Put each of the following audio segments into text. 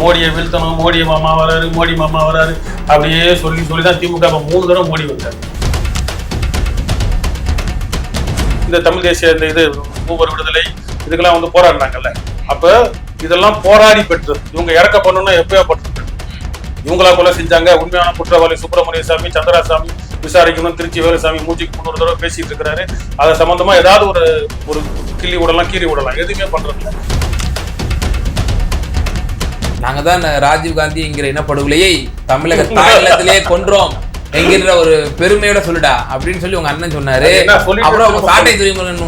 மோடியை வீழ்த்தணும் மோடி மாமா வராரு மோடி மாமா வராரு அப்படியே சொல்லி சொல்லி தான் திமுக மூணு தடவை மோடி வந்தார். இந்த தமிழ் தேசிய இந்த இது மூவர் விடுதலை இதுக்கெல்லாம் வந்து போராடினாங்கல்ல. அப்போ இதெல்லாம் போராடி பெற்று இவங்க இறக்க பண்ணணும்னா எப்பயோ பட்டு இவங்களா கொலை செஞ்சாங்க. உண்மையான குற்றவாளி சுப்பிரமணிய சாமி சந்திராசாமி விசாரிக்கணும். திருச்சி வேலுசாமி மூச்சுக்கு முன்னூறு தடவை பேசிட்டு இருக்கிறாரு. அதை சம்பந்தமா ஏதாவது ஒரு ஒரு கிள்ளி விடலாம் கீறி விடலாம். எதுவுமே பண்றது நாங்க தான் ராஜீவ் காந்தி என்கிற இனப்படுகொலையை தமிழக தாயகத்திலே கொன்றோம் என்கிற ஒரு பெருமையோட சொல்லுடா அப்படின்னு சொல்லி உங்க அண்ணன் சொன்னாரு. அப்புறம் சாட்டை துறைமுகன்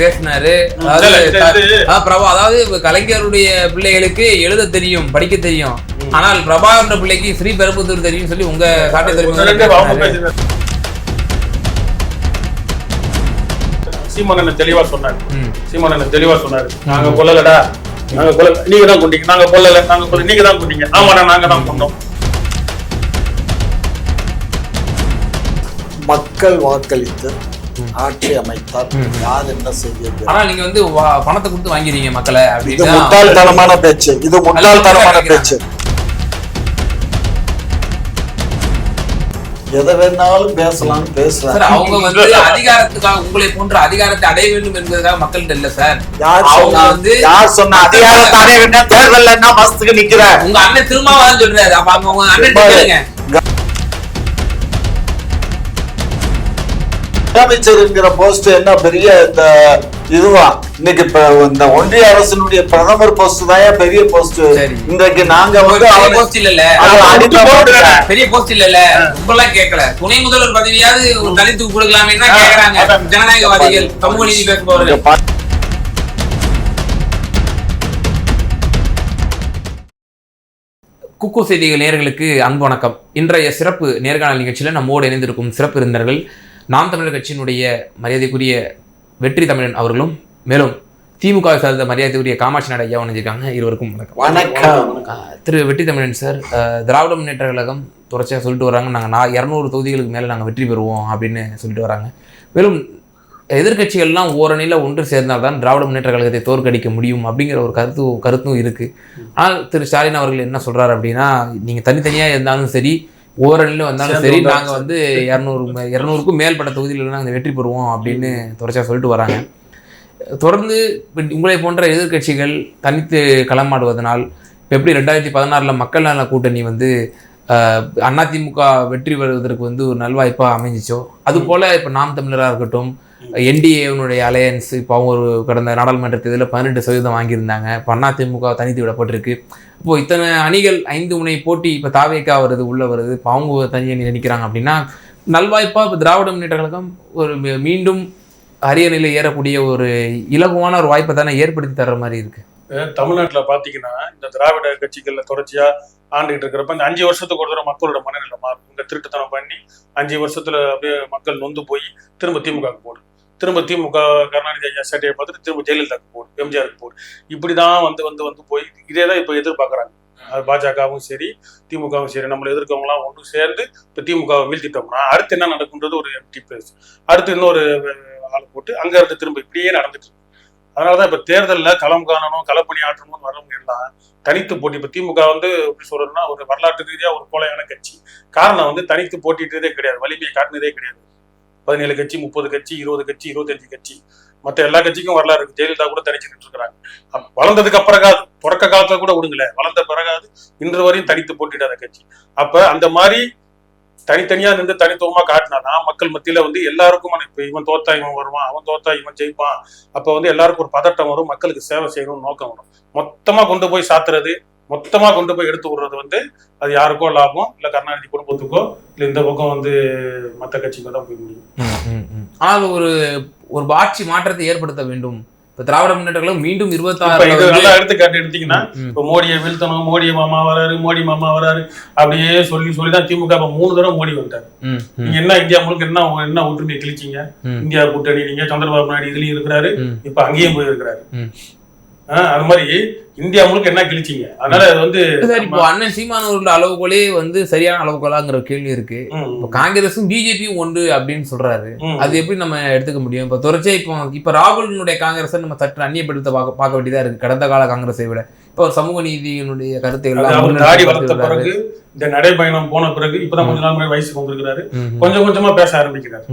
பேசினாரு. அதாவது பிரபா அதாவது கலைஞருடைய பிள்ளைகளுக்கு எழுத தெரியும் படிக்க தெரியும். ஆனால் பிரபாகரன் பிள்ளைக்கு ஸ்ரீ பெரும்புத்தூர் தெரியும் சொல்லி உங்க சாட்டை துறைமுகன் அவங்க பேசினாரு. பேசினாரு. சீமான் தெளிவா சொன்னாரு. ம். சீமான் தெளிவா சொன்னாரு. நாங்க கொல்லலடா. நாங்க கொல்லல நீங்க தான் கொண்டீங்க. நாங்க கொல்லல நாங்க கொல்ல. நீங்க தான் கொண்டீங்க. ஆமாடா நாங்க தான் கொண்டோம். மக்கள் வாக்களித்து ஆட்சி அமைத்தால் யார் என்ன செய்ய ஆனா நீங்க வந்து பணத்தை கொடுத்து வாங்கிறீங்க மக்களை அப்படின்னு முட்டாள்தனமான பேச்சு. இது முட்டாள்தனமான பேச்சு. எதை வேணாலும் பேசலாம் பேசலாம் அவங்க வந்து அதிகாரத்துக்காக உங்களை போன்ற அதிகாரத்தை அடைய வேண்டும் என்பதற்காக மக்கள்கிட்ட இல்ல சார். யார் அவங்க வந்து யார் சொன்ன அதிகாரத்தை அடைய வேண்டாம் தேர்தல் என்ன மாசத்துக்கு நிக்கிற உங்க அண்ணன் திருமாவளவன் சொல்றாரு. அப்ப அவங்க அண்ணன் கேளுங்க. முதலமைச்சருங்கிற போஸ்ட் என்ன பெரிய இந்த இதுவா? இன்னைக்கு இப்ப இந்த ஒன்றிய அரசினுடைய பிரதமர் போஸ்ட் தான் பெரிய போஸ்ட். இன்றைக்கு நாங்க போஸ்ட் அடிமை பெரிய போஸ்ட் இல்லல்ல. உங்களெல்லாம் கேட்கல. துணை முதல்வர் பதவியாவது ஒரு தலித்துக்கு கொடுக்கலாமே கேக்குறாங்க. ஜனநாயகவாதிகள் சமூக நீதி பேசுபவர்கள். குக்கு செய்திகள் நேயர்களுக்கு அன்பு வணக்கம். இன்றைய சிறப்பு நேர்காணல் நிகழ்ச்சியில் நம்மோடு இணைந்திருக்கும் சிறப்பு விருந்தினர்கள் நாம் தமிழர் கட்சியினுடைய மரியாதைக்குரிய வெற்றி தமிழன் அவர்களும் மேலும் திமுக சார்ந்த மரியாதைக்குரிய காமாட்சி நாடு ஐயா இணைஞ்சிருக்காங்க. இருவருக்கும் வணக்கம். திரு வெற்றி தமிழன் சார் திராவிட முன்னேற்ற கழகம் தொடர்ச்சியாக சொல்லிட்டு வராங்க. நாங்கள் நான் இரநூறு தொகுதிகளுக்கு மேலே நாங்கள் வெற்றி பெறுவோம் அப்படின்னு சொல்லிட்டு வராங்க. மேலும் எதிர்க்கட்சிகள்லாம் ஓரணியில் ஒன்று சேர்ந்தால்தான் திராவிட முன்னேற்ற கழகத்தை தோற்கடிக்க முடியும் அப்படிங்கிற ஒரு கருத்து கருத்தும் இருக்குது ஆனால் திரு ஸ்டாலின் அவர்கள் என்ன சொல்கிறார் அப்படின்னா நீங்கள் தனித்தனியாக இருந்தாலும் சரி ஓரணியில் வந்தாலும் சரி நாங்கள் வந்து இரநூறு இரநூறுக்கும் மேற்பட்ட தொகுதிகளில் நாங்கள் வெற்றி பெறுவோம் அப்படின்னு தொடர்ச்சியாக சொல்லிட்டு வராங்க. தொடர்ந்து உங்களை போன்ற எதிர்க்கட்சிகள் தனித்து களமாடுவதனால் இப்போ எப்படி ரெண்டாயிரத்தி பதினாறில் மக்கள் நல கூட்டணி வந்து அதிமுக வெற்றி பெறுவதற்கு வந்து ஒரு நல்வாய்ப்பாக அமைஞ்சிச்சோ? அது போல் இப்போ நாம் தமிழராக இருக்கட்டும் என்டிஏனுடைய அலையன்ஸ் இப்போ அவங்க ஒரு கடந்த நாடாளுமன்ற தேர்தலில் பதினெட்டு சதவீதம் வாங்கியிருந்தாங்க. இப்போ அதிமுக தனித்து விடப்பட்டிருக்கு. இப்போ இத்தனை அணிகள் ஐந்து முனை போட்டி இப்போ தாவேக்கா வருது உள்ள வருது. இப்போ அவங்க தனி அணி நினைக்கிறாங்க அப்படின்னா நல்வாய்ப்பாக இப்போ திராவிட முன்னேற்ற கழகம் ஒரு மீ- மீண்டும் அரிய நிலை ஏறக்கூடிய ஒரு இலகுவான ஒரு வாய்ப்பை தானே ஏற்படுத்தி தர்ற மாதிரி இருக்கு. தமிழ்நாட்டுல பார்த்தீங்கன்னா இந்த திராவிட கட்சிகளில் தொடர்ச்சியா ஆண்டுகிட்டு இருக்கிறப்ப இந்த அஞ்சு வருஷத்துக்கு ஒரு தடவை மக்களோட மனநிலை மாறும். இந்த திருட்டுத்தனம் பண்ணி அஞ்சு வருஷத்துல அப்படியே மக்கள் நொந்து போய் திரும்ப திமுக போடும் திரும்ப திமுக கருணாநிதி ஐயா சேட்டையை பார்த்துட்டு திரும்ப ஜெயலலிதாக்கு போடும் எம்ஜிஆருக்கு இப்படி இப்படிதான் வந்து வந்து வந்து போய் இதே தான் இப்போ எதிர்பார்க்குறாங்க. பாஜகவும் சரி திமுகவும் சரி நம்மளை எதிர்க்கவங்களாம் ஒன்று சேர்ந்து இப்போ திமுகவை வீழ்த்திட்டோம்னா அடுத்து என்ன நடக்குன்றது ஒரு எம்டி பிளேஸ் அடுத்து இன்னொரு ஆள் போட்டு அங்க இருந்து திரும்ப இப்படியே நடந்துட்டு இருக்கு. அதனாலதான் இப்ப தேர்தலில் களம் காணணும் களப்பணி ஆற்றணும்னு வரவங்க எல்லாம் தனித்து போட்டி. இப்ப திமுக வந்து எப்படி சொல்றதுன்னா ஒரு வரலாற்று ரீதியா ஒரு கோலையான கட்சி. காரணம் வந்து தனித்து போட்டிட்டதே கிடையாது வலிமையை காட்டினதே கிடையாது. பதினேழு கட்சி முப்பது கட்சி இருபது கட்சி இருபத்தஞ்சு கட்சி. மற்ற எல்லா கட்சிக்கும் வரலாறு இருக்கு. ஜெயலலிதா கூட தனிச்சுக்கிட்டு இருக்கிறாங்க. வளர்ந்ததுக்கு அப்புறக்காது தொடக்க காலத்துல கூட விடுங்களேன் வளர்ந்த பிறகாது இன்று வரையும் தனித்து போட்டிடாத கட்சி. அப்ப அந்த மாதிரி தனித்தனியா நின்று தனித்துவமா காட்டினாதான் மக்கள் மத்தியில வந்து எல்லாருக்கும் இப்ப இவன் தோத்தா இவன் வருவான் அவன் தோத்தா இவன் ஜெயிப்பான். அப்ப வந்து எல்லாருக்கும் ஒரு பதட்டம் வரும். மக்களுக்கு சேவை செய்யணும்னு நோக்கம் வரும். மொத்தமா கொண்டு போய் சாத்துறது மொத்தமா கொண்டு போய் எடுத்து விடுறது வந்து அது யாருக்கோ லாபம் இல்ல கருணாநிதி குடும்பத்துக்கோ இல்ல இந்த பக்கம் வந்து மத்த கட்சிக்கோ தான் போய் முடியும். ஆனால் ஒரு ஒரு ஆட்சி மாற்றத்தை ஏற்படுத்த வேண்டும். இப்போ திராவிட முன்னேற்ற கழகம் மீண்டும் இருபத்தாறு நல்லா எடுத்துக்காட்டு எடுத்தீங்கன்னா இப்ப மோடியை வீழ்த்தணும் மோடி மாமா வராரு மோடி மாமா வராரு அப்படியே சொல்லி சொல்லி தான் திமுக இப்ப மூணு தடவை மோடி வந்தாரு நீங்க என்ன இந்தியா முழுக்க என்ன என்ன ஒற்றுமையை கிழிச்சீங்க? இந்தியா கூட்டணி நீங்க சந்திரபாபு நாயுடு இதுலயும் இருக்கிறாரு. இப்ப அங்கேயும் போய் இருக்கிறாரு. அது மாதிரி இந்தியா முழுக்க என்ன கிழிச்சீங்க? அதனால அது வந்து சார் இப்போ அண்ணன் சீமான் அவர்களோட அளவுகோலே வந்து சரியான அளவுகோலாங்கிற கேள்வி இருக்கு. இப்போ காங்கிரஸும் பிஜேபியும் ஒன்று அப்படின்னு சொல்றாரு. அது எப்படி நம்ம எடுத்துக்க முடியும்? இப்போ தொடர்ச்சியா இப்போ இப்போ ராகுலினுடைய காங்கிரஸை நம்ம சற்று அந்நியப்படுத்த பார்க்க பார்க்க வேண்டியதா இருக்கு. கடந்த கால காங்கிரஸை விட. இப்போ சமூக நீதியினுடைய கருத்துக்கள் தாடி வளர்த்த பிறகு இந்த நடைபயணம் போன பிறகு இப்பதான் கொஞ்ச நாள் முன்னாடி வயசுக்கு வந்திருக்கிறாரு. கொஞ்சம் கொஞ்சமா பேச ஆரம்பிக்கிறாரு.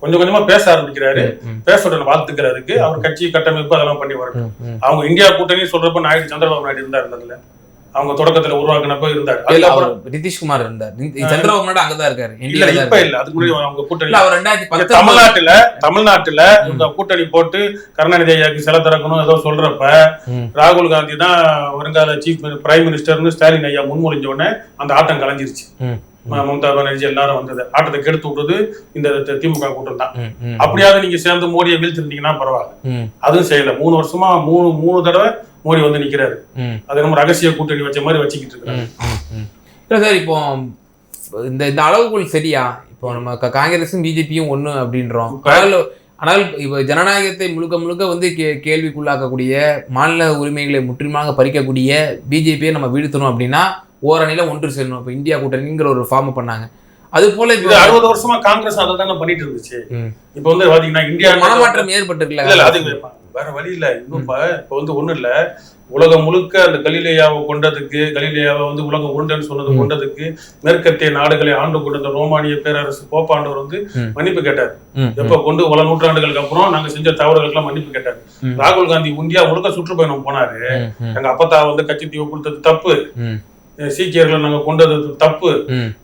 கொஞ்சம் கொஞ்சமா பேச ஆரம்பிக்கிறாரு. ம், பேசுறத வாழ்த்துக்கிறதுக்கு அவர் கட்சி கட்டமைப்பு அதெல்லாம் பண்ணி வரட்டும். அவங்க இந்தியா கூட்டணி சொல்றப்ப நாயுடு சந்திரபாபு நாயுடு இருந்தார் இருந்ததுல அவங்க தொடக்கத்துல உருவாக்குனப்ப இருந்தார். நிதிஷ்குமார் இருந்தார். நிதி- சந்திரபாபு அங்கதான் இருக்காரு. இல்ல இப்ப. இல்ல. அதுக்கு முன்னாடி அவங்க கூட்டணி. அவர் ரெண்டாயிரத்தி தமிழ்நாட்டுல தமிழ்நாட்டுல இவங்க கூட்டணி போட்டு கருணாநிதி ஐயாக்கு சில திறக்கணும் ஏதோ சொல்றப்ப. ராகுல் காந்தி தான் வருங்கால சீஃப் பிரைம் மினிஸ்டர்னு ஸ்டாலின் ஐயா முன்மொழிஞ்ச உடனே அந்த ஆட்டம் கலைஞ்சிருச்சு. மம்தா பானர்ஜி எல்லாரும் வந்தது. ஆட்டத்தை கெடுத்து விட்டது இந்த திமுக கூட்டம் தான். அப்படியாவது நீங்க சேர்ந்து மோடியை வீழ்த்திருந்தீங்கன்னா பரவாயில்ல. அதுவும் செய்யல. மூணு வருஷமா மூணு மூணு தடவை மோடி வந்து நிக்கிறாரு. ம், அது நம்ம ரகசிய கூட்டணி வச்ச மாதிரி வச்சுக்கிட்டு. இல்ல சார் இப்போ இந்த இந்த அளவுகோல் சரியா? இப்போ நம்ம காங்கிரஸும் பிஜேபியும் ஒண்ணு அப்படின்றோம். ஆனால் இப்போ ஜனநாயகத்தை முழுக்க முழுக்க வந்து கே கேள்விக்குள்ளாக்கக்கூடிய மாநில உரிமைகளை முற்றிலுமாக பறிக்கக்கூடிய பிஜேபியை நம்ம வீழ்த்தணும் அப்படின்னா ஓரணியில ஒன்று சேரணும். இப்போ இந்தியா கூட்டணிங்கிற ஒரு ஃபார்ம் பண்ணாங்க. அது போல இது அறுபது வருஷமா காங்கிரஸ் அதை தானே பண்ணிட்டு இருந்துச்சு. இப்ப வந்து பாத்தீங்கன்னா இந்தியா மனமாற்றம் ஏற்பட்டிருக்கல. அது வேற வழி இல்ல. இன்னும் இப்ப வந்து ஒண்ணும் இல்ல. உலகம் முழுக்க அந்த கலிலேயாவை கொண்டதுக்கு கலிலேயாவை வந்து உலகம் உருண்டன்னு சொன்னது. கொண்டதுக்கு மேற்கத்திய நாடுகளை ஆண்டு கொண்ட ரோமானிய பேரரசு போப்பாண்டவர் வந்து. மன்னிப்பு கேட்டார். எப்ப கொண்டு பல நூற்றாண்டுகளுக்கு அப்புறம் நாங்க செஞ்ச தவறுகளுக்கெல்லாம் மன்னிப்பு கேட்டார். ராகுல் காந்தி இந்தியா முழுக்க சுற்றுப்பயணம் போனாரு. எங்க அப்பத்தா வந்து கட்சி தீவு கொடுத்தது தப்பு. சீக்கியர்களை நாங்க கொண்டது தப்பு.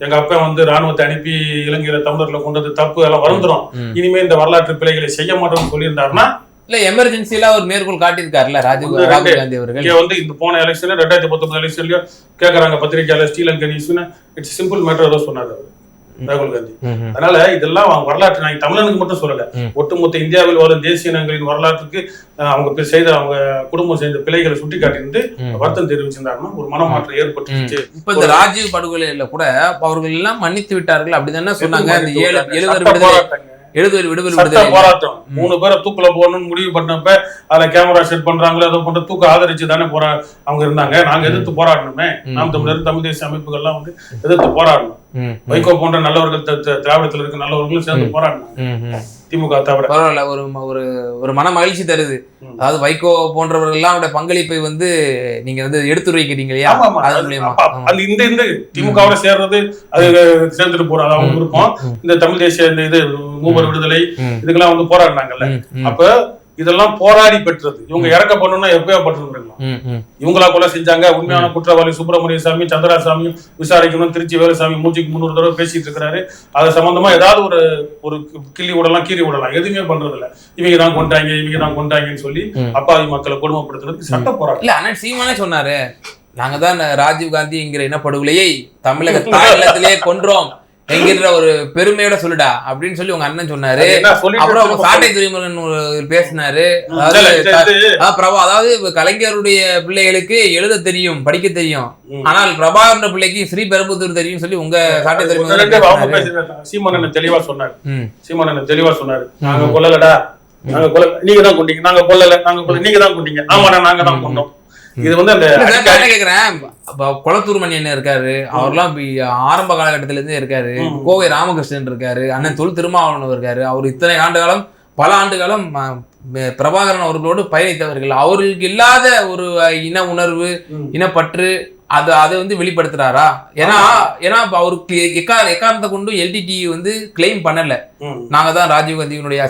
எங்க அப்பா வந்து ராணுவத்தை அனுப்பி இலங்கையில தமிழர்களை கொண்டது தப்பு. எல்லாம் வருந்துரும். இனிமே இந்த வரலாற்று பிழைகளை செய்ய மாட்டோம்னு சொல்லியிருந்தாருன்னா இல்ல எமர்ஜென்சில ஒரு மேற்கோள் காட்டியிருக்காருல்ல ராஜீவ் ராகுல் காந்தி அவர்கள். வந்து இந்த போன எலெக்ஷன்ல ரெண்டாயிரத்தி பத்தொன்பது எலெக்ஷன்லயும் கேக்குறாங்க பத்திரிகையாளர் ஸ்ரீலங்கன் நியூஸ்னு இட்ஸ் சிம்பிள் மேட்டர் ஏதோ சொன்னாரு அவரு, ராகுல் காந்தி. அதனால இதெல்லாம் அவங்க வரலாற்று நான் தமிழனுக்கு மட்டும் சொல்லல. ஒட்டுமொத்த இந்தியாவில் வாழும் தேசிய இனங்களின் வரலாற்றுக்கு அவங்க செய்த அவங்க குடும்பம் செய்த பிழைகளை சுட்டி ம். வருத்தம் தெரிவிச்சிருந்தாங்கன்னா ஒரு மனமாற்றம் ஏற்பட்டுருச்சு. இப்ப இந்த ராஜீவ் படுகொலையில கூட அவர்கள் எல்லாம் மன்னித்து விட்டார்கள் அப்படிதானே சொன்னாங்க. அந்த ஏழு சட்ட விடுதலை சட்ட போராட்டம். மூணு பேரை தூக்குல போடணும்னு முடிவு பண்ணப்ப அதுல கேமரா செட் பண்றாங்களோ அதை போட்டு தூக்க ஆதரிச்சு தானே போரா அவங்க இருந்தாங்க. நாங்க எதிர்த்து போராடணுமே. நாம் தமிழர் தமிழ் தேசிய அமைப்புகள்லாம் வந்து எதிர்த்து போராடணும். வைகோ போன்ற நல்லவர்கள் திராவிடத்துல இருக்க நல்லவர்களும் சேர்ந்து ம். திமுக தவிர. பரவாயில்ல ஒரு ஒரு ஒரு மன மகிழ்ச்சி தருது. அதாவது வைகோ போன்றவர்கள் எல்லாம் பங்களிப்பை வந்து நீங்க வந்து எடுத்துரைக்கிறீங்க இல்லையா. அது அது மூலியமா. அந்த இந்த இந்த திமுகவோட சேர்றது அது சேர்ந்துட்டு போறது. அது அவங்க விருப்பம் இந்த தமிழ் தேசிய இந்த இது மூவர் விடுதலை இதுக்கெல்லாம் வந்து போராடினாங்கல்ல. அப்ப இதெல்லாம் போராடி பெற்றது. இவங்க இறக்க பண்ணணும்னா எப்பயோ பட்டிருந்துருக்கலாம். இவங்களா கொலை செஞ்சாங்க. உண்மையான குற்றவாளி சுப்பிரமணிய சாமி சந்திராசாமி விசாரிக்கணும். திருச்சி வேலுசாமி மூச்சுக்கு முன்னூறு தடவை பேசிட்டு இருக்கிறாரு. அது சம்பந்தமா ஏதாவது ஒரு ஒரு கிள்ளி விடலாம் கீறி விடலாம். எதுவுமே பண்றது இல்ல இவங்க தான் கொண்டாங்க இவங்க தான் கொண்டாங்கன்னு சொல்லி. அப்பாவி மக்களை கொடுமைப்படுத்துறதுக்கு சட்ட போராட்டம். இல்ல அண்ணன் சீமானே சொன்னாரு. நாங்க தான் ராஜீவ் காந்தி என்கிற இனப்படுகொலையை தமிழக தாயகத்திலே கொன்றோம். என்கிற ஒரு பெருமையோட சொல்லுடா அப்படின்னு சொல்லி உங்க அண்ணன் சொன்னாரு. அப்புறம் சாட்டை துறைமுருகன் ஒரு பேசினாரு. பிரபா அதாவது கலைஞருடைய பிள்ளைகளுக்கு எழுத தெரியும் படிக்க தெரியும். ஆனால் பிரபாகரன் பிள்ளைக்கு ஸ்ரீ பெரும்புத்தூர் தெரியும் சொல்லி உங்க சாட்டை துறைமுருகன் தெளிவா சொன்னாரு. சீமான் தெளிவா சொன்னாரு. நாங்க கொல்லலடா. நாங்க கொல்ல நீங்க தான் கொண்டீங்க. நாங்க கொல்லல. நாங்க கொல்ல நீங்க தான் கொண்டீங்க. ஆமாடா நாங்க தான் கொண்டோம். இது வந்து அந்த என்ன அப்ப குளத்தூர் மணி அண்ணன் இருக்காரு. அவர்லாம் இப்ப ஆரம்ப காலகட்டத்தில இருந்தே இருக்காரு. கோவை ராமகிருஷ்ணன் இருக்காரு. அண்ணன் தொல் திருமாவளவன் இருக்காரு. அவர் இத்தனை ஆண்டு காலம் பல ஆண்டு காலம் பிரபாகரன் அவர்களோடு பயணித்தவர்கள். அவர்களுக்கு இல்லாத ஒரு இன உணர்வு. இனப்பற்று அது அதை வந்து வெளிப்படுத்துறாரா ஏன்னா ஏன்னா அவருக்கு எக்கா எக்காரணத்தை கொண்டு எல்டிடி வந்து கிளைம் பண்ணல. நாங்க தான் ராஜீவ் காந்தியினுடைய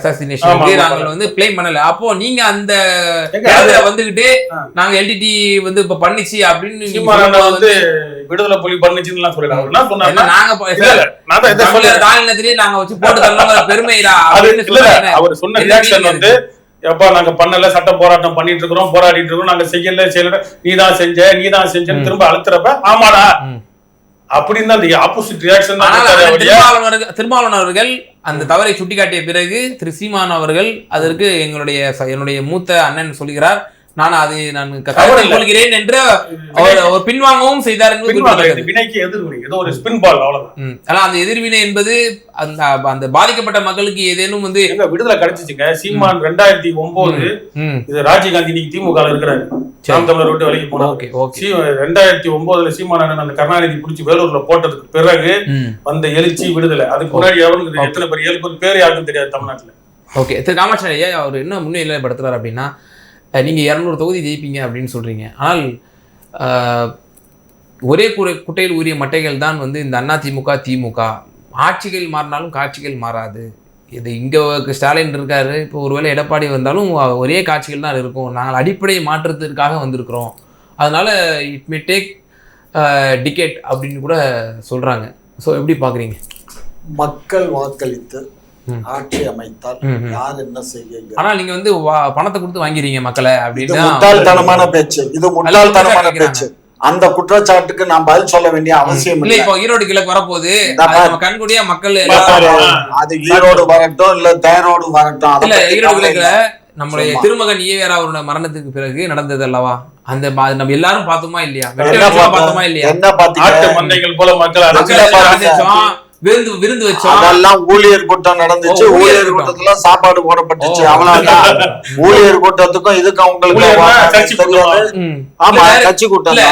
ஆமா. நாங்கள் வந்து கிளைம் பண்ணல அப்போ நீங்க அந்த வந்துகிட்டு. நாங்க எல்டிடி வந்து இப்ப பண்ணிச்சு அப்படின்னு வந்து விடுதலை புலி பண்ணுச்சுன்னு அவர் சொன்னாருன்னா நாங்க நாங்க வச்சு போட்டு தரணுங்கிற பெருமைடா அப்படின்னு. அவர் சொன்ன ரியாக்ஷன் வந்து எப்பா நாங்க பண்ணல சட்ட போராட்டம் பண்ணிட்டு இருக்கிறோம் போராடிட்டு இருக்கிறோம் நாங்க செய்யல செய்யல நீ தான் செஞ்ச நீ தான் செஞ்சேன்னு திரும்ப அழுத்துறப்ப ஆமாடா. அப்படின்னு அந்த ஆப்போசிட் ரியாக்ஷன் வழியா திருமாவளவன் அவர்கள்- அந்த தவறை சுட்டிக்காட்டிய பிறகு திரு சீமான் அவர்கள் அதற்கு எங்களுடைய என்னுடைய மூத்த அண்ணன் சொல்கிறார் நான் அதை நான். கொள்கிறேன் என்று அவர் பின்வாங்கவும் செய்தார் என்பது வினைக்கு எதிர்வினை ஏதோ ஒரு ஸ்பின் பால் அவ்வளவுதான். ம். ஆனா அந்த எதிர்வினை என்பது அந்த அந்த பாதிக்கப்பட்ட மக்களுக்கு ஏதேனும் வந்து எங்க விடுதலை கிடைச்சிச்சுங்க. சீமான் ரெண்டாயிரத்தி ஒன்பது இது ராஜீவ்காந்தி இன்னைக்கு திமுக இருக்கிறாரு. நாம் தமிழர் விட்டு ஓகே ஓகே. சீ ரெண்டாயிரத்தி ஒன்பதுல சீமானன் அந்த கருணாநிதி பிடிச்சி வேலூர்ல போட்டதுக்கு பிறகு வந்த எழுச்சி விடுதலை. அதுக்கு முன்னாடி எவனுக்கு எத்தனை பேர் ஏழு பேர் யாருக்கும் தெரியாது தமிழ்நாட்டுல. ஓகே. திரு காமாட்சி ஐயா அவர் என்ன முன்னிலைப்படுத்துறாரு அப்படின்னா நீங்கள் இரநூறு தொகுதி ஜெயிப்பீங்க அப்படின்னு சொல்கிறீங்க ஆனால் ஒரே குறை குட்டையில் உரிய மட்டைகள் தான் வந்து இந்த அண்ணா திமுக திமுக. ஆட்சிகள் மாறினாலும் காட்சிகள் மாறாது. இது இங்கே ஸ்டாலின் இருக்காரு. இப்போ ஒருவேளை எடப்பாடி வந்தாலும் ஒரே காட்சிகள் தான் இருக்கும். நாங்கள் அடிப்படை மாற்றத்திற்காக வந்திருக்கிறோம். அதனால் இட் மே டேக் டிக்கெட் அப்படின்னு கூட சொல்கிறாங்க ஸோ எப்படி பார்க்குறீங்க மக்கள் வாக்களித்து ஆட்சி அமைத்தால். யார் என்ன செய்ய ஆனால் நீங்கள் வந்து பணத்தை கொடுத்து வாங்கிறீங்க மக்களை அப்படின்னு முட்டாள்தனமான பேச்சு. இது முட்டாள்தனமான. பேச்சு. அந்த குற்றச்சாட்டுக்கு நான் பதில் சொல்ல வேண்டிய அவசியம் இல்ல இல்லை. இப்போ ஈரோடு கிழக்கு வரப்போகுது. கண்கூடியா மக்கள் அது ஈரோடு வரட்டும் இல்ல தேரோடு வரட்டும் இல்ல ஈரோடு கிழக்குல சும்மா. திருமகன் ஈவேரா அவரோட மரணத்துக்கு பிறகு நடந்தது அல்லவா? அந்த நம்ம எல்லாரும் பார்த்தோமா இல்லையா? பார்த்தோமா? இல்லையா? என்ன மந்தைகள் போல மக்கள் விருந்து விருந்து வச்சோம். அதெல்லாம் ஊழியர் கூட்டம் நடந்துச்சு. ஊழியர். கூட்டத்துல சாப்பாடு போடப்பட்டுச்சு. அவ்வளவுதான். ஊழியர் கூட்டத்துக்கும் தெரியாது. ம். ஆமா கட்சி கூட்டம் இல்ல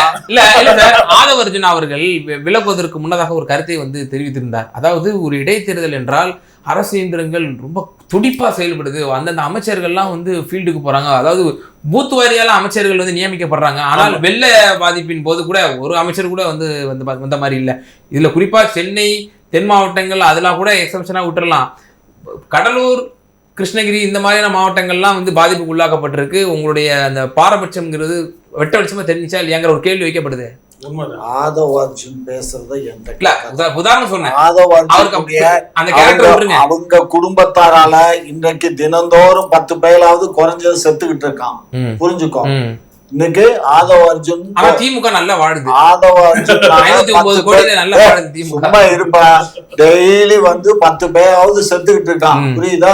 ஆதவர்ஜுன் அவர்கள் விலகுவதற்கு முன்னதாக ஒரு கருத்தை வந்து தெரிவித்திருந்தார். அதாவது ஒரு இடைத்தேர்தல் என்றால் அரசு இயந்திரங்கள் ரொம்ப துடிப்பா செயல்படுது. அந்தந்த அமைச்சர்கள்லாம் வந்து ஃபீல்டுக்கு போறாங்க. அதாவது பூத் வாரியால அமைச்சர்கள் வந்து நியமிக்கப்படுறாங்க. ஆனால் வெள்ள பாதிப்பின் போது கூட ஒரு அமைச்சர் கூட வந்து வந்து பா- வந்த மாதிரி இல்லை. இதுல குறிப்பா சென்னை தென் மாவட்டங்கள் அதெல்லாம் கூட எக்ஸம்ஷனா விட்டுறலாம். கடலூர் கிருஷ்ணகிரி இந்த மாதிரியான மாவட்டங்கள்லாம் வந்து பாதிப்புக்கு உள்ளாக்கப்பட்டிருக்கு. உங்களுடைய அந்த பாரபட்சம்ங்கிறது வெட்ட வெளிச்சமா தெரிஞ்சுச்சா இல்லையாங்கிற ஒரு கேள்வி வைக்கப்படுது. ஆதவ அர்ஜுன் பேசுறத உதாரணம் சொன்னேன். ஆதவ கேரக்டர் அவங்க குடும்பத்தாரால இன்றைக்கு தினந்தோறும் பத்து பேராவது குறைஞ்சது செத்துக்கிட்டு இருக்கான். புரிஞ்சுக்கோ. ம். இன்னைக்கு ஆதவ அர்ஜுன் ஆனா திமுக நல்லா வாழுது ஆதவ அர்ஜுன் சும்மா இருப்பா. டெய்லி வந்து பத்து பேராவது செத்துக்கிட்டு இருக்கான். புரியுதா?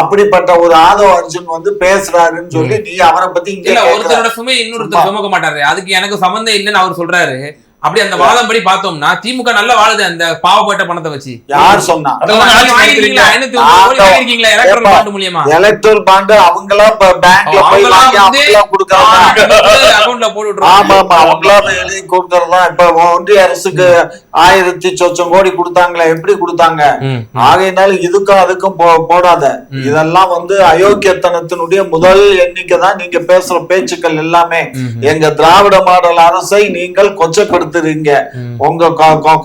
அப்படிப்பட்ட ஒரு ஆதவ அர்ஜுன் வந்து பேசுறாருன்னு சொல்லி நீ அவரை பத்தி. ஒருத்தரோட சுமை இன்னொருத்தர் சுமக்க மாட்டாரு. அதுக்கு எனக்கு சம்பந்தம் இல்லைன்னு அவர் சொல்றாரு. அப்படி அந்த வாதம் படி பார்த்தோம்னா திமுக நல்லா வாழுது அந்த பாவப்பட்ட பணத்தை வச்சு. யார் சொன்னா? எலக்ட்ரல். பாண்ட் மூலியமா? எலக்ட்ரல் பாண்டு அவங்களா இப்ப பேங்க்ல போய் அவங்களா வாங்கி வந்து- அவங்களா கொடுக்கறாங்க அக்கவுண்ட்ல போட்டு ஆமா விட்டுருவாங்க. ஆமா அவங்களா போய் எழுதி கொடுக்கறதா? இப்ப ஒன்றிய அரசுக்கு ஆயிரத்தி சொச்சம் கோடி கொடுத்தாங்களே எப்படி கொடுத்தாங்க? ஆகையினால இதுக்கும் அதுக்கும் போ- போடாத. இதெல்லாம் வந்து அயோக்கியத்தனத்தினுடைய முதல் எண்ணிக்கை தான் நீங்க பேசுற பேச்சுக்கள் எல்லாமே. எங்க திராவிட மாடல் அரசை நீங்கள் கொச்சப்படுத்துறீங்க. உங்க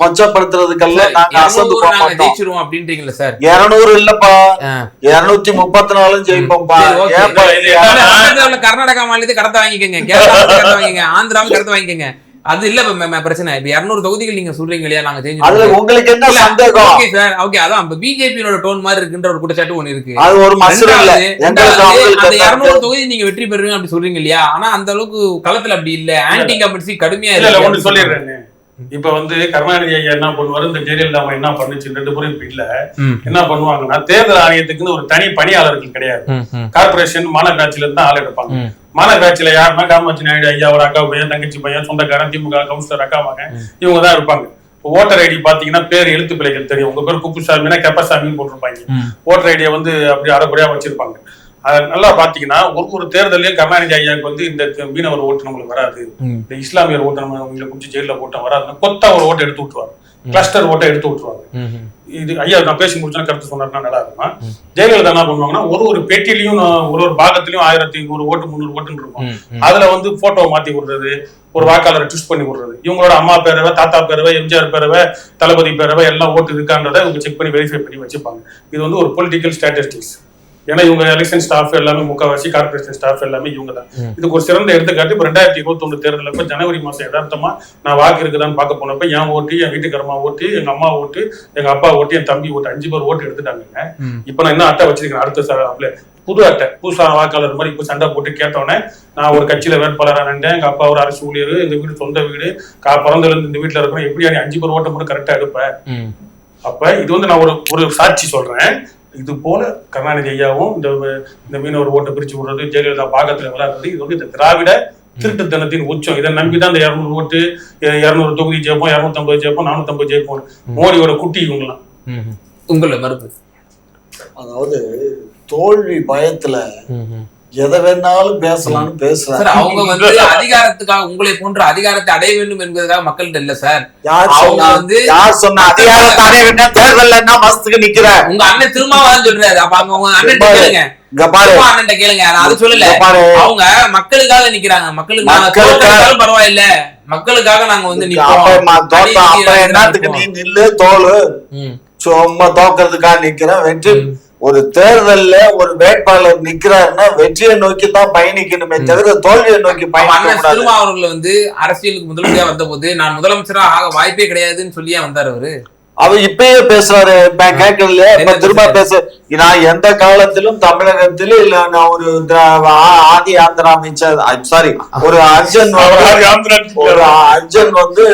கொச்சப்படுத்துறதுக்கெல்லாம் நாங்க அசந்து ஜெயிச்சிருவோம் அப்படின்றீங்களா சார்? இருநூறு இல்லப்பா. இருநூத்தி முப்பத்தி நாலும் ஜெயிப்போம்ப்பா கர்நாடகா மாநிலத்தை கடத்த வாங்கிக்கங்க. வாங்கிக்கங்க. ஆந்திராவும் கடத்த வாங்கிக்கங்க. அது இல்ல பிரச்சனை. இப்ப இருநூறு தொகுதிகள் நீங்க சொல்றீங்க இல்லையா நாங்க அதுல செஞ்சு உங்களுக்கு என்ன சந்தேகம்? ஓகே சார் ஓகே அதான் இப்ப பிஜேபியோட டோன் மாதிரி இருக்குன்ற ஒரு குற்றச்சாட்டு ஒண்ணு இருக்கு. அது ஒரு அந்த இருநூறு தொகுதி நீங்க வெற்றி பெறுவீங்க அப்படி சொல்றீங்க இல்லையா? ஆனா அந்த அளவுக்கு களத்துல அப்படி இல்ல. ஆன்டி கம்பென்சி கடுமையா இல்ல ஒண்ணு சொல்லிடுறேன். இப்ப வந்து கருணாநிதி ஐயா என்ன பண்ணுவாரு? இந்த ஜெயலலிதா அம்மா என்ன பண்ணுச்சு ரெண்டு பேரும் இப்ப இல்ல. என்ன பண்ணுவாங்கன்னா தேர்தல் ஆணையத்துக்குன்னு ஒரு தனி பணியாளர்கள் கிடையாது. கார்பரேஷன் மாநகராட்சியில இருந்து தான் ஆள் எடுப்பாங்க. மாநகராட்சியில யாருன்னா காமாட்சி நாயுடு ஐயா ஒரு அக்கா பையன் தங்கச்சி பையன் சொந்தக்காரன் திமுக கவுன்சிலர் அக்கா மகன் இவங்க தான் இருப்பாங்க. ஓட்டர் ஐடி பாத்தீங்கன்னா பேர் எழுத்து பிழைகள் தெரியும். உங்க பேர் குப்புசாமினா கெப்பசாமின்னு போட்டிருப்பாங்க. ஓட்டர் ஐடியை வந்து அப்படி அரைக்குறையா வச்சிருப்பாங்க. அது நல்லா பாத்தீங்கன்னா ஒரு ஒரு தேர்தலையும் கருணாநிதி ஐயாவுக்கு வந்து இந்த மீனவர் ஓட்டு நம்மளுக்கு வராது. இந்த இஸ்லாமியர் ஓட்டு நம்ம உங்களை குடிச்சு ஜெயில போட்ட வராதுன்னா கொத்தா ஒரு ஓட்டை எடுத்து விட்டுருவாங்க. கிளஸ்டர் ஓட்டை எடுத்து விட்டுருவாங்க. இது ஐயா நான் பேசி முடிச்சா கருத்து சொன்னாருன்னா நல்லா இருக்குமா? ஜெயலலிதா என்ன பண்ணுவாங்கன்னா ஒரு ஒரு பெட்டிலையும் ஒரு ஒரு பாகத்திலையும் ஆயிரத்தி நூறு ஓட்டு முந்நூறு ஓட்டுன்னு இருக்கும். அதுல வந்து போட்டோ மாத்தி விடுறது ஒரு வாக்காளரை சூஸ் பண்ணி விடுறது. இவங்களோட அம்மா பேரவை தாத்தா பேரவை எம்ஜிஆர் பேரவை தளபதி பேரவை எல்லாம் ஓட்டு இருக்கான்றதை இவங்க செக் பண்ணி வெரிஃபை பண்ணி வச்சுப்பாங்க. இது வந்து ஒரு பொலிட்டிக்கல் ஸ்டாட்டிஸ்டிக்ஸ் ஏன்னா இவங்க எலெக்ஷன் ஸ்டாஃப் எல்லாமே முக்கால்வாசி கார்பரேஷன் ஸ்டாஃப் எல்லாமே இவங்க தான். இதுக்கு ஒரு சிறந்த எடுத்துக்காட்டு இப்போ ரெண்டாயிரத்தி இருபத்தொன்னு தேர்தலில் இப்போ ஜனவரி மாசம் யதார்த்தமா நான் வாக்கு இருக்குதான்னு பார்க்க போனப்ப என் ஓட்டு என் வீட்டுக்காரமா ஓட்டு எங்க அம்மா ஓட்டு எங்க அப்பா ஓட்டு என் தம்பி ஓட்டு அஞ்சு பேர் ஓட்டு எடுத்துட்டாங்க. இப்போ நான் இன்னும் அட்டை வச்சிருக்கேன் அடுத்த ச- apply. புது அட்டை புதுசா வாக்காளர் மாதிரி இப்போ சண்டை போட்டு கேட்டோன்னே நான் ஒரு கட்சியில வேட்பாளராக நின்றேன் எங்க அப்பா ஒரு அரசு ஊழியர் எங்க வீடு சொந்த வீடு கா பிறந்ததுல இருந்து இந்த வீட்டுல இருக்கிறோம் எப்படியா நீ அஞ்சு பேர் ஓட்ட மட்டும் கரெக்டா எடுப்ப ம். அப்ப இது வந்து நான் ஒரு ஒரு சாட்சி சொல்றேன் இது போல கருணாநிதி ஐயாவும் இந்த இந்த மீனவர் ஓட்டை பிரிச்சு விடுறது ஜெயலலிதா பாகத்துல விளையாடுறது இது வந்து இந்த திராவிட திருட்டுத்தனத்தின் உச்சம். இதை நம்பிதான் இந்த இருநூறு ஓட்டு இருநூறு தொகுதி ஜெயிப்போம் இருநூத்தம்பது ஜெயிப்போம் நானூத்தம்பது ஜெயிப்போம். மோடியோட குட்டி இவங்கலாம் ம், ம். உங்களோட மறுப்பு. அதாவது தோல்வி பயத்துல ம், ம். எதை வேணாலும் பேசலாம்னு பேசுறாங்க அவங்க வந்து அதிகாரத்துக்காக உங்களை போன்ற அதிகாரத்தை அடைய வேண்டும் என்பதற்காக மக்கள்கிட்ட இல்ல சார். யார் சொன்னா வந்து யார் சொன்னா அதிகாரத்தை அடைய வேண்டாம் தேர்தல்ல என்ன மாசத்துக்கு நிக்கிற உங்க அண்ணன் திருமாவளவன் சொல்றாரு. அப்ப அவங்க உங்க அண்ணன். கேளுங்க. அண்ணன்ட்ட கேளுங்க. நான் அது சொல்லல. அவங்க மக்களுக்காக நிக்கிறாங்க. மக்களுக்கு பரவாயில்ல. மக்களுக்காக நாங்க வந்து நிக்கிறோம், என்னத்துக்கு நீ. நில்லு தோலு சும்மா தோக்கிறதுக்காக நிக்கிறேன். வெற்றி. ஒரு தேர்தல்ல ஒரு வேட்பாளர் நிக்கிறாருன்னா வெற்றியை நோக்கி தான் பயணிக்கணுமே தவிர தோல்வியை நோக்கி பயணிக்க திருமாவளவர்கள் வந்து அரசியலுக்கு முதலமைச்சரா வந்தபோது நான் முதலமைச்சரா ஆக வாய்ப்பே கிடையாதுன்னு சொல்லியே வந்தாரு அவரு. அவர் இப்பயே பேசுறாரு. இப்ப கேட்கல இப்ப திரும்ப? பேச. நான் எந்த காலத்திலும் தமிழகத்தில் இல்ல. நான் ஒரு ஆதி ஆந்திரா அமைச்சர். சாரி ஒரு அர்ஜுன் வந்து- ஒரு அர்ஜுன் வந்து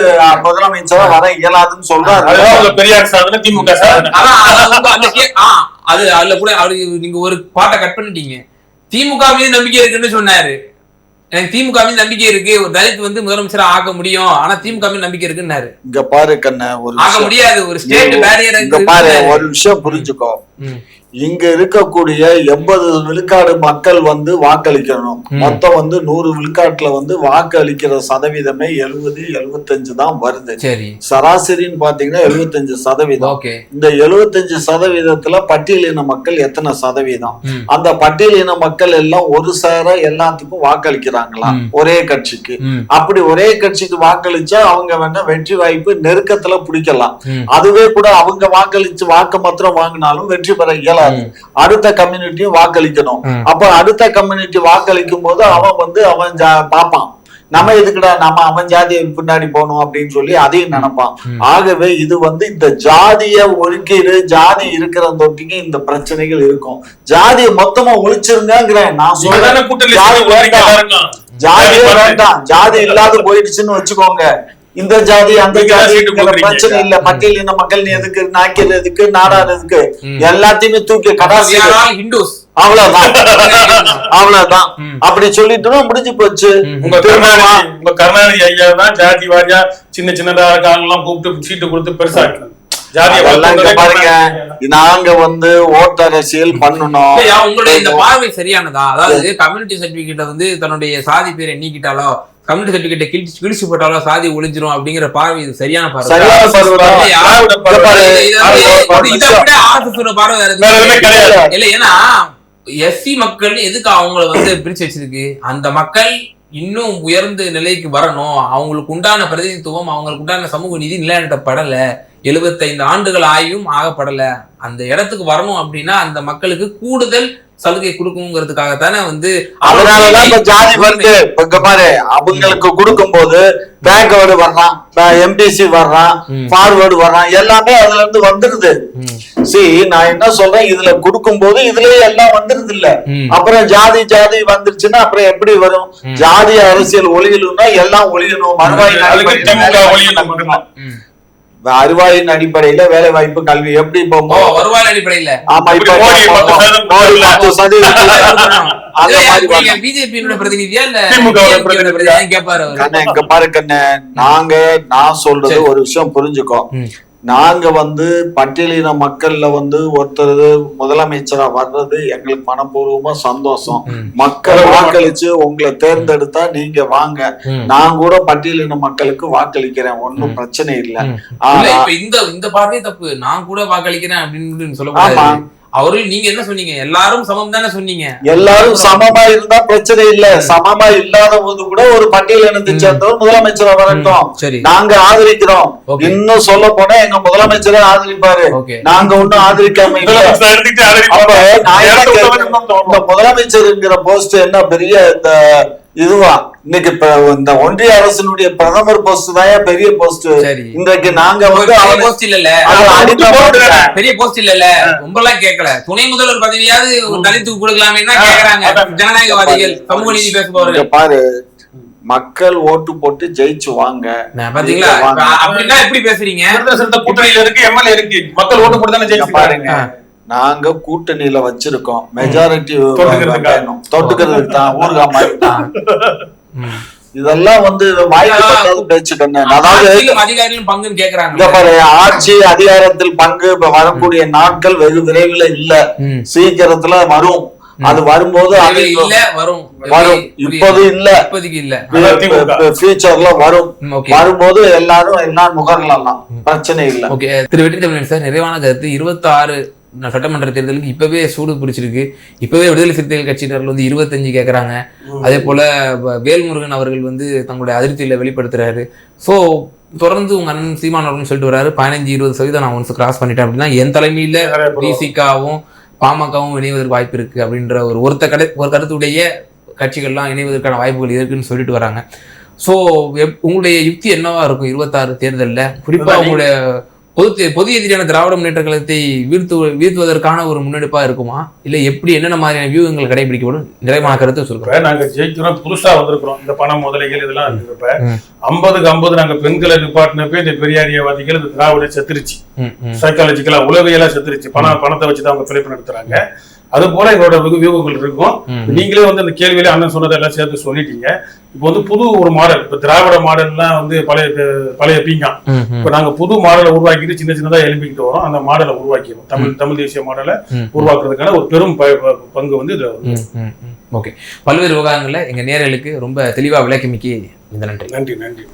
முதலமைச்சரா வர இயலாதுன்னு சொல்றாரு. பெரியார் சாதனை திமுக சாதனை. அது அதுல கூட அவரு நீங்க ஒரு பாட்டை கட் பண்ணிட்டீங்க. திமுக மீது நம்பிக்கை இருக்குன்னு சொன்னாரு. எனக்கு திமுக மீது நம்பிக்கை இருக்கு. ஒரு தலித் வந்து முதலமைச்சரா ஆக முடியும். ஆனா திமுக மீது நம்பிக்கை இருக்குன்னாரு. இங்க பாரு கண்ண ஒரு ஆக. முடியாது. ஒரு ஸ்டேட் பேரியர் இங்க பாரு ஒரு விஷயம் புரிஞ்சுக்கோ. இங்க இருக்கக்கூடிய எண்பது விழுக்காடு மக்கள் வந்து வாக்களிக்கணும். மொத்தம் வந்து நூறு விழுக்காட்டுல வந்து வாக்களிக்கிற சதவீதமே எழுபது எழுபத்தஞ்சு தான் வருது. சரி. சராசரின்னு பாத்தீங்கன்னா எழுபத்தஞ்சு சதவீதம். இந்த எழுபத்தஞ்சு சதவீதத்துல பட்டியலின மக்கள் எத்தனை சதவீதம். அந்த பட்டியலின மக்கள் எல்லாம் ஒரு சேர எல்லாத்துக்கும் வாக்களிக்கிறாங்களா. ஒரே கட்சிக்கு. அப்படி ஒரே கட்சிக்கு வாக்களிச்சா அவங்க வேணா வெற்றி வாய்ப்பு நெருக்கத்துல பிடிக்கலாம். அதுவே கூட அவங்க வாக்களிச்சு வாக்கு மாத்திரம் வாங்கினாலும் வெற்றி பெற இயலாது. அடுத்த கம்யூனிட்டியும் வாக்களிக்கணும். அப்ப அடுத்த கம்யூனிட்டி வாக்களிக்கும் போது அவன் வந்து அவன் பார்ப்பான். நம்ம எதுக்குடா நம்ம அவன் ஜாதியை பின்னாடி போகணும் அப்படின்னு சொல்லி அதையும் நினைப்பான். ஆகவே இது வந்து இந்த ஜாதிய ஒழுக்கீடு ஜாதி இருக்கிற தொட்டிக்கு இந்த பிரச்சனைகள் இருக்கும். ஜாதியை மொத்தமா ஒழிச்சிருங்கிறேன் நான் சொல்றேன். ஜாதி வேண்டாம் ஜாதி இல்லாத போயிடுச்சுன்னு வச்சுக்கோங்க. இந்த ஜாதி அந்த ஜாதி. பிரச்சனை இல்ல. பட்டியலின மக்கள் எதுக்கு நாய்க்கல் எதுக்கு நாடார் எதுக்கு? ம். எல்லாத்தையுமே தூக்கி கடாசி ஹிந்துஸ் அவ்வளவுதான். அவ்வளவுதான். அப்படி சொல்லிட்டு முடிஞ்சு போச்சு. உங்க கருணாநிதி உங்க கருணாநிதி ஐயா தான் ஜாதி வாரியா சின்ன சின்னதா எல்லாம் கூப்பிட்டு சீட்டு கொடுத்து பெருசா பாருங்க. நாங்க வந்து ஓட்டு அரசியல் பண்ணணும். உங்களுடைய இந்த பார்வை சரியானதா? அதாவது கம்யூனிட்டி சர்டிபிகேட்டை வந்து தன்னுடைய சாதி பேரை நீக்கிட்டாலோ? கம்யூனிட்டி சர்டிபிகேட்டை கிழிச்சு கிழிச்சு போட்டாலோ சாதி ஒளிஞ்சிரும் அப்படிங்கிற பார்வை இது சரியான பார்வை. இல்ல ஏன்னா எஸ்சி மக்கள் எதுக்கு அவங்கள வந்து பிரிச்சு வச்சிருக்கு? அந்த மக்கள் இன்னும் உயர்ந்த நிலைக்கு வரணும். அவங்களுக்கு உண்டான பிரதிநிதித்துவம் அவங்களுக்கு உண்டான சமூக நீதி நிலைநாட்டப்படல. எழுபத்தைந்து ஆண்டுகள் ஆயும் ஆகப்படல. அந்த இடத்துக்கு வரணும் அப்படின்னா அந்த மக்களுக்கு கூடுதல் சலுகை கொடுக்கணுங்கிறதுக்காகத்தானே வந்து அதனாலதான் இப்ப ஜாதி வருது இப்ப இங்க பாரு அவங்களுக்கு கொடுக்கும் போது பேக்வேர்டு வர்றான் எம்பிசி வர்றான். ஃபார்வேர்டு வர்றான் எல்லாமே அதுல இருந்து வந்துருது. சி நான் என்ன சொல்றேன் இதுல கொடுக்கும் போது இதுலயே எல்லாம் வந்துருது இல்ல. அப்புறம் ஜாதி ஜாதி வந்துருச்சுன்னா அப்புறம் எப்படி வரும். ஜாதி அரசியல் ஒழியணும்னா எல்லாம் ஒழியணும் வருவாயின் அதுக்கு வருவாயின் அடிப்படையில வேலை வாய்ப்பு கல்வி எப்படி ஓ இப்போ வருவாய் அடிப்படையில. ஆமா இப்ப சதவீதம் மோடி பத்து சதவீதம் அந்த மாதிரி வரணும். பிஜேபி பிரதிநிதியா இல்ல கேட்பாரு கண்ணே இங்க பாரு கண்ணே. நாங்க நான் சொல்றது. ஒரு விஷயம் புரிஞ்சுக்கோ. நாங்க வந்து பட்டியலின மக்கள்ல வந்து ஒருத்தர் முதலமைச்சரா வர்றது எங்களுக்கு மனப்பூர்வமா சந்தோஷம். மக்கள் வாக்களிச்சு உங்களை தேர்ந்தெடுத்தா நீங்க வாங்க. நான் கூட பட்டியலின மக்களுக்கு வாக்களிக்கிறேன். ஒண்ணும் பிரச்சனை இல்ல. இந்த இந்த பார்வையே தப்பு. நான் கூட வாக்களிக்கிறேன் அப்படின்னு ஆமா. அவரு நீங்க என்ன சொன்னீங்க? எல்லாரும் சமம் தானே சொன்னீங்க. எல்லாரும் சமமா. இருந்தா பிரச்சனை இல்ல. சமமா இல்லாத போது கூட ஒரு பட்டியல் இனத்தை சேர்ந்தவர் முதலமைச்சரா வரட்டும். சரி. நாங்க ஆதரிக்கிறோம். இன்னும் சொல்ல போனா எங்க முதலமைச்சரே ஆதரிப்பாரு. நாங்க ஒண்ணும் ஆதரிக்காம முதலமைச்சருங்கிற போஸ்ட் என்ன பெரிய இந்த இதுவா? இன்னைக்கு இப்ப இந்த ஒன்றிய அரசினுடைய பிரதமர் போஸ்ட் தான் பெரிய போஸ்ட் இன்றைக்கு நாங்க வந்து பெரிய அவனை- போஸ்ட் இல்ல. பெரிய போஸ்ட் இல்ல ரொம்ப எல்லாம் கேட்கல. துணை முதல்வர் பதவியாவது ஒரு தலித்துக்கு கொடுக்கலாமே தான் கேக்குறாங்க. ஜனநாயகவாதிகள் சமூக நீதி இங்க பேசுபவர்கள் பாரு. மக்கள் ஓட்டு போட்டு ஜெயிச்சு வாங்க. அப்படின்னா எப்படி பேசுறீங்க? கூட்டணியில இருக்கு எம்எல்ஏ இருக்கு. மக்கள் ஓட்டு போட்டு தானே ஜெயிச்சு பாருங்க. நாங்க கூட்டணியில வச்சிருக்கோம். மெஜாரிட்டி தொட்டுக்கிறதுக்கா? தான் ஊர்கா மாதிரி. தான். இதெல்லாம் வந்து வாய்ப்பு பேச்சு கண்ணு. அதாவது ஆட்சி அதிகாரத்தில் பங்கு இப்ப வரக்கூடிய நாட்கள் வெகு விரைவில் இல்ல. சீக்கிரத்துல வரும். அது வரும்போது அது விரைவில் இல்ல வரும். வரும். இப்போது இல்ல. இப்போதைக்கு இல்ல. ஃபியூச்சர்ல வரும். வரும்போது எல்லாரும் எல்லாம். நுகரலாம் பிரச்சனை இல்ல. ஓகே திரு வெற்றி தமிழன் சார் நிறைவான கருத்து. இருபத்தாறு சட்டமன்ற தேர்தலுக்கு இப்பவே சூடு பிடிச்சிருக்கு. இப்பவே விடுதலை சிறுத்தைகள் கட்சியினர்கள் வந்து இருபத்தஞ்சு கேட்குறாங்க அதே போல வேல்முருகன் அவர்கள் வந்து தங்களுடைய அதிருப்தியில வெளிப்படுத்துறாரு. ஸோ தொடர்ந்து உங்க அண்ணன் சீமான் அவர்கள் சொல்லிட்டு வராரு பதினஞ்சு இருபது சதவீதம் நான் ஒன்ஸ் கிராஸ் பண்ணிட்டேன் அப்படின்னா என் தலைமையில பிசிகாவும் பாமகவும் இணைவதற்கு வாய்ப்பு இருக்கு அப்படின்ற ஒரு ஒருத்த கடை ஒரு கருத்துடைய கட்சிகள்லாம் இணைவதற்கான வாய்ப்புகள் இருக்குன்னு சொல்லிட்டு வராங்க. ஸோ உங்களுடைய யுக்தி என்னவா இருக்கும் இருபத்தாறு தேர்தலில்? குறிப்பா அதான் உங்களுடைய பொது பொது எதிரியான திராவிட முன்னேற்ற கழகத்தை வீழ்த்து வீழ்த்துவதற்கான ஒரு முன்னெடுப்பா இருக்குமா? இல்லை எப்படி என்னென்ன மாதிரியான வியூகங்கள் கடைபிடிக்கப்படும்? நிறைவான கருத்து சொல்லுங்க. இப்ப நாங்க ஜெயிக்கிறோம் புதுசா வந்திருக்கிறோம். இந்த பண முதலைகள் இதெல்லாம் இருக்கிறப்ப. ஐம்பதுக்கு ஐம்பது நாங்க பெண்களை நிப்பாட்டினப்ப இந்த பெரியாரியவாதிகள் இந்த திராவிட செத்துருச்சு. சைக்காலஜிக்கலா உளவியலா செத்துருச்சு. பணம் பணத்தை வச்சு தான் அவங்க பிழைப்பு நடத்துறாங்க. அது போல எங்களோட வெகு வியூகங்கள் இருக்கும். நீங்களே வந்து அந்த கேள்வியில அண்ணன் சொன்னதை எல்லாம் சேர்த்து சொல்லிட்டீங்க. இப்போ வந்து புது ஒரு மாடல் இப்ப திராவிட மாடல்லாம் வந்து பழைய பழைய பீங்கான் ம் இப்ப நாங்க புது மாடலை உருவாக்கிட்டு சின்ன சின்னதா எழுப்பிக்கிட்டு வரோம். அந்த மாடலை உருவாக்கிடும் தமிழ் தமிழ் தேசிய மாடலை. உருவாக்குறதுக்கான ஒரு பெரும் பங்கு வந்து இதுல. ஓகே. பல்வேறு விவகாரங்களில் எங்கள் நேயர்களுக்கு ரொம்ப தெளிவாக விளக்கமிக்கி இந்த நன்றி. நன்றி நன்றி.